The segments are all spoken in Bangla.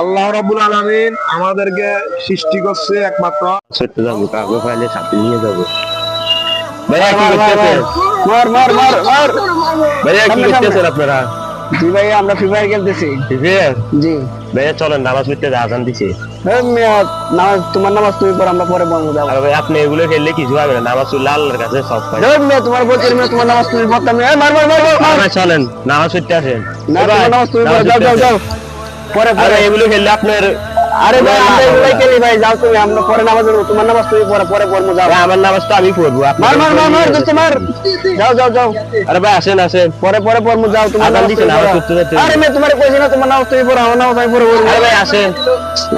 আল্লাহ রাব্বুল আলামিন আমাদেরকে সৃষ্টি করছে একমাত্র ছোট্ট যাব কাগজ ফাইলে সাথে নিয়ে যাব। ভাইয়া কি মার, মার, করতেছেন? মার মার মার মার। ভাইয়া কি সামনে, সামনে। করতেছেন আপনারা? জি ভাই আমরা ফ্রি ফায়ার খেলতেছি। ঠিক আছে জি। ভাইয়া চলেন নামাজ পড়তে আজান দিছে। এই নামাজ তোমার নামাজ তুমি পড়ো আমরা পরে বলব যাব। আর ভাই আপনি এগুলো খেললে কিছু হবে না নামাজ পড়লে আল্লাহর কাছে সব পাই। এই মিয়া, তোমার বলছি মিয়া, তোমার নামাজ তুমি পড়তাম এই মার মার মার মার, মার। চলেন নামাজ পড়তে আসেন। না এ ভাই, তোমার নামাজ তুমি পড়ো যাও যাও যাও। পরে পরে এগুলো খেললে আপনার আরে ভাই আমরা এগুলাই খেলি ভাই যাও তুমি আমরা পরে নামাজ পড়ব তোমার নামাজ তুমি পরে পরে পড়ব যাও। আমার নামাজ তো আমি পড়ব মার মার মার মার দোস্ত মার। যাও যাও যাও। আরে ভাই আসেন আসেন। পরে পরে পড়ব যাও তোমার নামাজ দিছে, তুমি নামাজ পড়ো। যেতে আরে মেয়ে তোমার কইছি না তোমার নামাজ তুমি পড়ো আমার নামাজ আমি পড়ব আরে ভাই আসেন।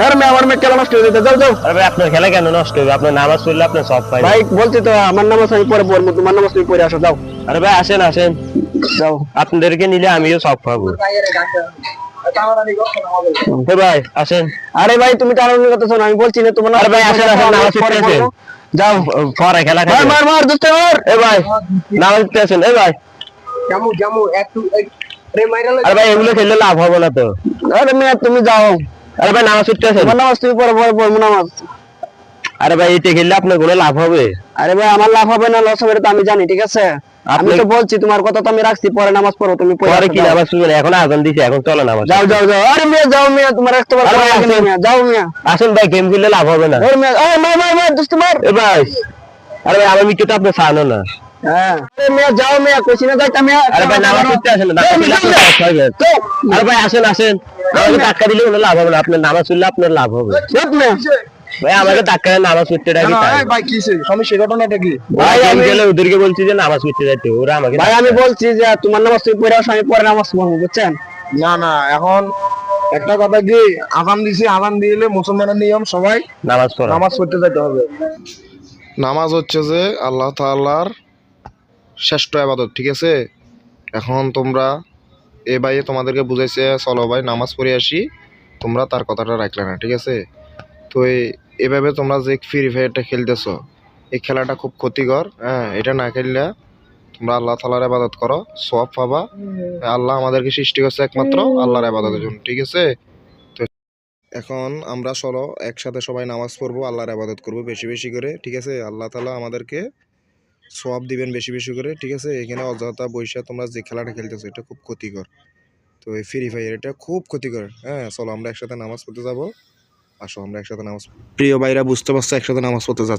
আরে মেয়ে আমার মেয়ে কেন নষ্ট হয়ে যেতে যাও যাও। আরে ভাই আপনার খেলা কেন নষ্ট হবে আপনার নামাজ পড়লে আপনার সব পাই ভাই বলছি তো আমার নামাজ আমি পরে পড়ব তোমার নামাজ তুমি পড়ে আসো যাও। আরে ভাই আসেন আসেন। যাও। আপনাদেরকে নিলে আমিও সব পাবো ভাই আসেন। আরে ভাই তুমি টানাটানি করতেছো না আমি বলছি না তোমার আরে ভাই আসেন আসেন নামাজ পড়তে আসেন। যাও পরে খেলা মার মার মার দোস্ত মার। এ ভাই নামাজ পড়তে আসেন এ ভাই। জামু জামু একটু আরে ভাই এগুলো খেললে লাভ হবে না তো। আরে মেয়ে তুমি যাও। আরে ভাই নামাজ পড়তে আসেন। তোমার নামাজ তুমি পরে পরে পড়ব নামাজ। আরে ভাই এটা খেললে আপনার কোনো লাভ হবে? আরে ভাই আমার লাভ হবে না লস হবে তো আমি জানি ঠিক আছে? আমি তো বলছি তোমার কথা তো আমি রাখছি পরে নামাজ পড়ো তুমি পরে কি। নামাজ পড়বেন এখন আজান দিছে এখন চলো নামাজ। যাও যাও যাও। আরে মেয়ে যাও মেয়ে তোমার একটা বার লাগে না, আসেন। যাও মেয়ে। আসেন ভাই গেম খেললে লাভ হবে না। ওর মেয়ে আরে মার মার মার দোস্ত মার। এ ভাই আরে ভাই আমার মিট্টু তো আপনি চানো না। হ্যাঁ। আরে মেয়ে যাও মেয়ে কইছি না যাইতা মেয়ে আরে ভাই নামাজ পড়তে আসেন না আরে ভাই আসেন আসেন। আমাকে টাকা দিলে লাভ হবে না আপনার নামাজ পড়লে আপনার লাভ হবে। মেয়ে। ভাই আমাকে নামাজ পড়তে ডাকি ভাই সমস্যা ঘটনাটা কি? ভাই আমি গেলে ওদেরকে বলছি যে নামাজ পড়তে যাইতে ওরা আমাকে ভাই আমি বলছি যে তোমার নামাজ তুমি পড়ে আমি পরে নামাজ পড়ব বুঝছেন? না না এখন একটা কথা কি আজান দিছি আজান দিলে মুসলমানের নিয়ম সবাই নামাজ পড়া। নামাজ পড়তে যেতে হবে। নামাজ হচ্ছে যে আল্লাহ তাআলার শ্রেষ্ঠ আবাদত ঠিক আছে? এখন তোমরা এ ভাই তোমাদেরকে বুঝাইছে চলো ভাই নামাজ পড়ে আসি তোমরা তার কথাটা রাখলে না ঠিক আছে? তো এভাবে তোমরা যে ফ্রি ফায়ারটা খেলতেছো এই খেলাটা খুব ক্ষতিকর হ্যাঁ এটা না খেললে তোমরা আল্লাহ তালার আবাদত করো সব পাবা। আল্লাহ আমাদেরকে সৃষ্টি করছে একমাত্র আল্লাহর আবাদতের জন্য ঠিক আছে? তো এখন আমরা চলো একসাথে সবাই নামাজ পড়ব আল্লাহর আবাদত করব বেশি বেশি করে ঠিক আছে? আল্লাহ তালা আমাদেরকে সব দিবেন বেশি বেশি করে ঠিক আছে? এখানে অযথা বৈশা তোমরা যে খেলাটা খেলতেছো এটা খুব ক্ষতিকর। তো এই ফ্রি ফায়ার এটা খুব ক্ষতিকর হ্যাঁ চলো আমরা একসাথে নামাজ পড়তে যাব। আসো আমরা একসাথে নামাজ প্রিয় ভাইরা বুঝতে পারছ একসাথে নামাজ পড়তে যাচ্ছি।